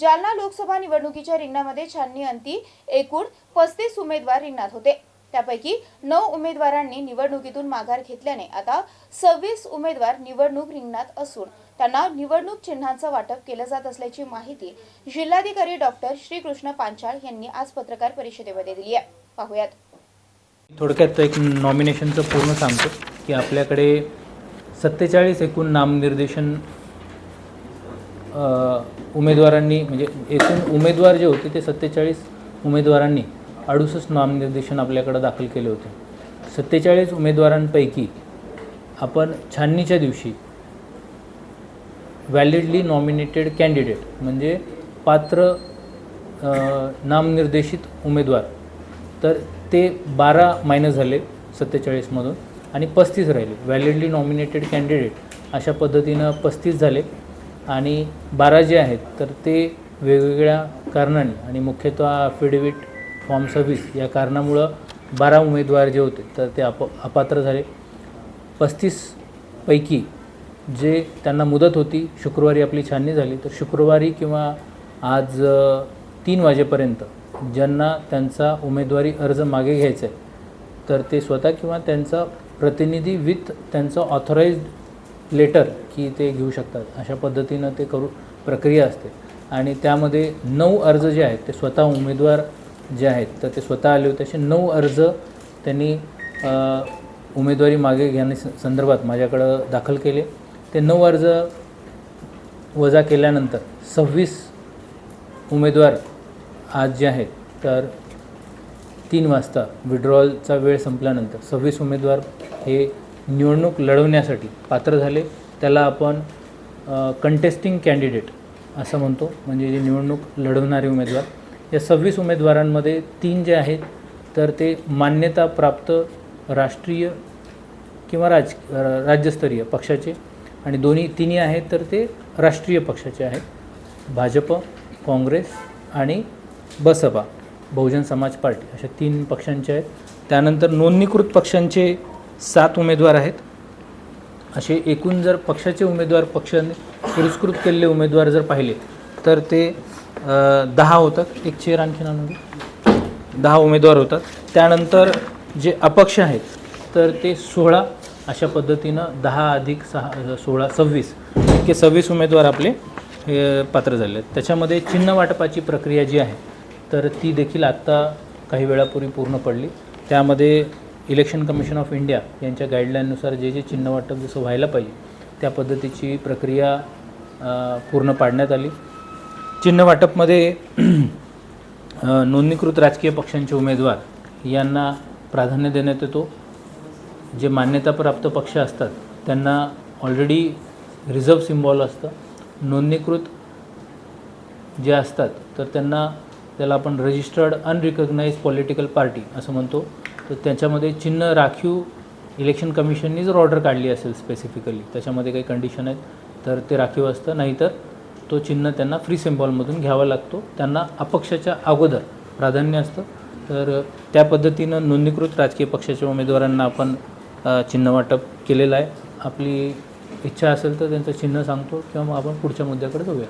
जालना लोकसभा निवडणुकीच्या रिंगणामध्ये छाननी अंती एकूण पस्तीस उमेदवार रिंगणात होते. त्यापैकी नऊ उमेदवारांनी निवडणुकीतून माघार घेतल्याने आता सव्वीस उमेदवार निवडणूक रिंगणात असून त्यांना निवडणूक चिन्हांचं वाटप केलं जात असल्याची माहिती जिल्हाधिकारी डॉक्टर श्रीकृष्ण पांचाळ यांनी आज पत्रकार परिषदेमध्ये दिली आहे. पाहूयात. थोडक्यात एक नॉमिनेशनचं पूर्ण सांगतो की आपल्याकडे सत्तेचाळीस एकूण नामनिर्देशन उमेदवारांनी म्हणजे एकूण उमेदवार जे होते ते सत्तेचाळीस उमेदवारांनी अडुसष्ट नामनिर्देशन आपल्याकडं दाखल केले होते. सत्तेचाळीस उमेदवारांपैकी आपण छाननीच्या दिवशी व्हॅलिडली नॉमिनेटेड कॅन्डिडेट म्हणजे पात्र नामनिर्देशित उमेदवार. तर ते बारा मायनस झाले सत्तेचाळीसमधून आणि पस्तीस राहिले. व्हॅलिडली नॉमिनेटेड कॅन्डिडेट अशा पद्धतीनं पस्तीस झाले. आणि बारा जे आहेत तर ते वेगवेगळ्या कारणांनी आणि मुख्यतः अफिडेविट फॉर्म सव्वीस या कारणामुळं बारा उमेदवार जे होते तर ते अप अपात्र झाले. पस्तीसपैकी जे त्यांना मुदत होती शुक्रवारी आपली छाननी झाली तर शुक्रवारी किंवा आज तीन वाजेपर्यंत ज्यांना त्यांचा उमेदवारी अर्ज मागे घ्यायचा आहे तर ते स्वतः किंवा त्यांचा प्रतिनिधी विथ त्यांचं ऑथराईज्ड लेटर की ते घेऊ शकतात. अशा पद्धतीनं ते करू प्रक्रिया असते. आणि त्यामध्ये नऊ अर्ज जे आहेत ते स्वतः उमेदवार जे आहेत तर ते स्वतः आले होते. असे नऊ अर्ज त्यांनी उमेदवारी मागे घेण्या संदर्भात माझ्याकडं दाखल केले. ते नऊ अर्ज वजा केल्यानंतर सव्वीस उमेदवार आज जे आहेत तर तीन वाजता विड्रॉलचा वेळ संपल्यानंतर सव्वीस उमेदवार हे निवडणूक लढवण्यासाठी पात्र झाले. त्याला आपण कंटेस्टिंग कॅन्डिडेट असं म्हणतो. म्हणजे जे निवडणूक लढवणारे उमेदवार. या सव्वीस उमेदवारांमध्ये तीन जे आहेत तर ते मान्यताप्राप्त राष्ट्रीय किंवा राज राज्यस्तरीय पक्षाचे आणि दोन्ही तिन्ही आहेत तर ते राष्ट्रीय पक्षाचे आहेत. भाजप काँग्रेस आणि बसपा बहुजन समाज पार्टी अशा तीन पक्षांचे आहेत. त्यानंतर नोंदणीकृत पक्षांचे सात उमेदवार आहेत. असे एकूण जर पक्षाचे उमेदवार पक्षाने पुरस्कृत केलेले उमेदवार जर पाहिले तर ते दहा होतात. एक चेअर आणखी आणून दहा उमेदवार होतात. त्यानंतर जे अपक्ष आहेत तर ते सोळा अशा पद्धतीनं दहा अधिक सहा सोळा सव्वीस इतके सव्वीस उमेदवार आपले हे पात्र झाले आहेत. त्याच्यामध्ये चिन्ह वाटपाची प्रक्रिया जी आहे तर ती देखील आत्ता काही वेळापूर्वी पूर्ण पडली. त्यामध्ये इलेक्शन कमिशन ऑफ इंडिया यांच्या गाईडलाईननुसार जे जे चिन्ह वाटप जसं व्हायला पाहिजे त्या पद्धतीची प्रक्रिया पूर्ण पाडण्यात आली. चिन्ह वाटपमध्ये नोंदणीकृत राजकीय पक्षांचे उमेदवार यांना प्राधान्य देण्यात येतो. जे मान्यताप्राप्त पक्ष असतात त्यांना ऑलरेडी रिझर्व सिम्बॉल असतं. नोंदणीकृत जे असतात तर त्यांना त्याला आपण रजिस्टर्ड अनरिकग्नाइज पॉलिटिकल पार्टी असं म्हणतो. तर त्याच्यामध्ये चिन्ह राखीव इलेक्शन कमिशननी जर ऑर्डर काढली असेल स्पेसिफिकली त्याच्यामध्ये काही कंडिशन आहेत तर ते राखीव असतं. नाहीतर तो चिन्ह त्यांना फ्री सिम्बॉलमधून घ्यावा लागतो. त्यांना अपक्षाच्या अगोदर प्राधान्य असतं. तर त्या पद्धतीनं नोंदणीकृत राजकीय पक्षाच्या उमेदवारांना आपण चिन्ह वाटप केलेलं आहे. आपली इच्छा असेल तर त्यांचं चिन्ह सांगतो किंवा मग आपण पुढच्या मुद्द्याकडे जाऊया.